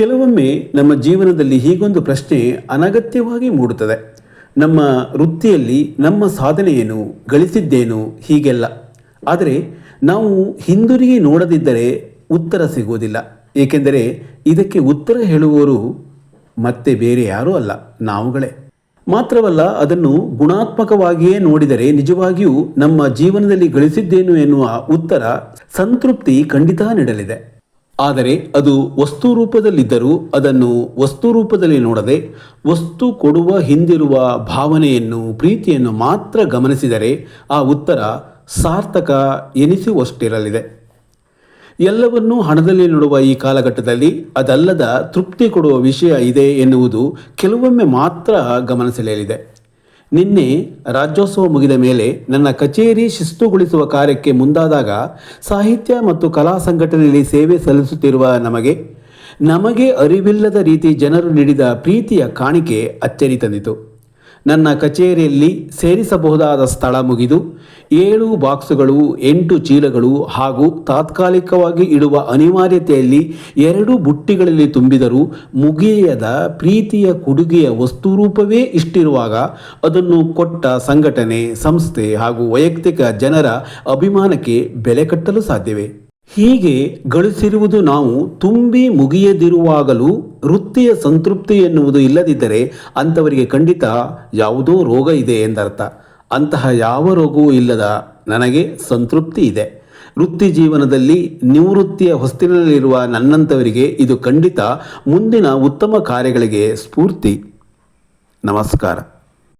ಕೆಲವೊಮ್ಮೆ ನಮ್ಮ ಜೀವನದಲ್ಲಿ ಹೀಗೊಂದು ಪ್ರಶ್ನೆ ಅನಗತ್ಯವಾಗಿ ಮೂಡುತ್ತದೆ. ನಮ್ಮ ವೃತ್ತಿಯಲ್ಲಿ ನಮ್ಮ ಸಾಧನೆಯೇನು ಗಳಿಸಿದ್ದೇನು ಹೀಗೆಲ್ಲ. ಆದರೆ ನಾವು ಹಿಂದಿರುಗಿ ನೋಡದಿದ್ದರೆ ಉತ್ತರ ಸಿಗುವುದಿಲ್ಲ. ಏಕೆಂದರೆ ಇದಕ್ಕೆ ಉತ್ತರ ಹೇಳುವವರು ಮತ್ತೆ ಬೇರೆ ಯಾರೂ ಅಲ್ಲ, ನಾವುಗಳೇ. ಮಾತ್ರವಲ್ಲ, ಅದನ್ನು ಗುಣಾತ್ಮಕವಾಗಿಯೇ ನೋಡಿದರೆ ನಿಜವಾಗಿಯೂ ನಮ್ಮ ಜೀವನದಲ್ಲಿ ಗಳಿಸಿದ್ದೇನು ಎನ್ನುವ ಉತ್ತರ ಸಂತೃಪ್ತಿ ಖಂಡಿತ ನೀಡಲಿದೆ. ಆದರೆ ಅದು ವಸ್ತು ರೂಪದಲ್ಲಿದ್ದರೂ ಅದನ್ನು ವಸ್ತು ರೂಪದಲ್ಲಿ ನೋಡದೆ ವಸ್ತು ಕೊಡುವ ಹಿಂದಿರುವ ಭಾವನೆಯನ್ನು ಪ್ರೀತಿಯನ್ನು ಮಾತ್ರ ಗಮನಿಸಿದರೆ ಆ ಉತ್ತರ ಸಾರ್ಥಕ ಎನಿಸುವಷ್ಟಿರಲಿದೆ. ಎಲ್ಲವನ್ನೂ ಹಣದಲ್ಲಿ ನೋಡುವ ಈ ಕಾಲಘಟ್ಟದಲ್ಲಿ ಅದಲ್ಲದ ತೃಪ್ತಿ ಕೊಡುವ ವಿಷಯ ಇದೆ ಎನ್ನುವುದು ಕೆಲವೊಮ್ಮೆ ಮಾತ್ರ ಗಮನಿಸಲಿದೆ ನಿನ್ನೆ ರಾಜ್ಯೋತ್ಸವ ಮುಗಿದ ಮೇಲೆ ನನ್ನ ಕಚೇರಿ ಶಿಸ್ತುಗೊಳಿಸುವ ಕಾರ್ಯಕ್ಕೆ ಮುಂದಾದಾಗ ಸಾಹಿತ್ಯ ಮತ್ತು ಕಲಾ ಸಂಘಟನೆಯಲ್ಲಿ ಸೇವೆ ಸಲ್ಲಿಸುತ್ತಿರುವ ನಮಗೆ ನಮಗೆ ಅರಿವಿಲ್ಲದ ರೀತಿ ಜನರು ನೀಡಿದ ಪ್ರೀತಿಯ ಕಾಣಿಕೆ ಅಚ್ಚರಿ ತಂದಿತು. ನನ್ನ ಕಚೇರಿಯಲ್ಲಿ ಸೇರಿಸಬಹುದಾದ ಸ್ಥಳ ಮುಗಿದು ಏಳು ಬಾಕ್ಸುಗಳು, ಎಂಟು ಚೀಲಗಳು ಹಾಗೂ ತಾತ್ಕಾಲಿಕವಾಗಿ ಇಡುವ ಅನಿವಾರ್ಯತೆಯಲ್ಲಿ ಎರಡು ಬುಟ್ಟಿಗಳಲ್ಲಿ ತುಂಬಿದರೂ ಮುಗಿಯದ ಪ್ರೀತಿಯ ಕೊಡುಗೆಯ ವಸ್ತುರೂಪವೇ ಇಷ್ಟಿರುವಾಗ ಅದನ್ನು ಕೊಟ್ಟ ಸಂಘಟನೆ, ಸಂಸ್ಥೆ ಹಾಗೂ ವೈಯಕ್ತಿಕ ಜನರ ಅಭಿಮಾನಕ್ಕೆ ಬೆಲೆ ಕಟ್ಟಲು ಸಾಧ್ಯವೇ? ಹೀಗೆ ಗಳಿಸಿರುವುದು ನಾವು ತುಂಬಿ ಮುಗಿಯದಿರುವಾಗಲೂ ವೃತ್ತಿಯ ಸಂತೃಪ್ತಿ ಎನ್ನುವುದು ಇಲ್ಲದಿದ್ದರೆ ಅಂಥವರಿಗೆ ಖಂಡಿತ ಯಾವುದೋ ರೋಗ ಇದೆ ಎಂದರ್ಥ. ಅಂತಹ ಯಾವ ರೋಗವೂ ಇಲ್ಲದ ನನಗೆ ಸಂತೃಪ್ತಿ ಇದೆ. ವೃತ್ತಿ ಜೀವನದಲ್ಲಿ ನಿವೃತ್ತಿಯ ಹೊಸ್ತಿಲಲ್ಲಿರುವ ನನ್ನಂಥವರಿಗೆ ಇದು ಖಂಡಿತ ಮುಂದಿನ ಉತ್ತಮ ಕಾರ್ಯಗಳಿಗೆ ಸ್ಫೂರ್ತಿ. ನಮಸ್ಕಾರ.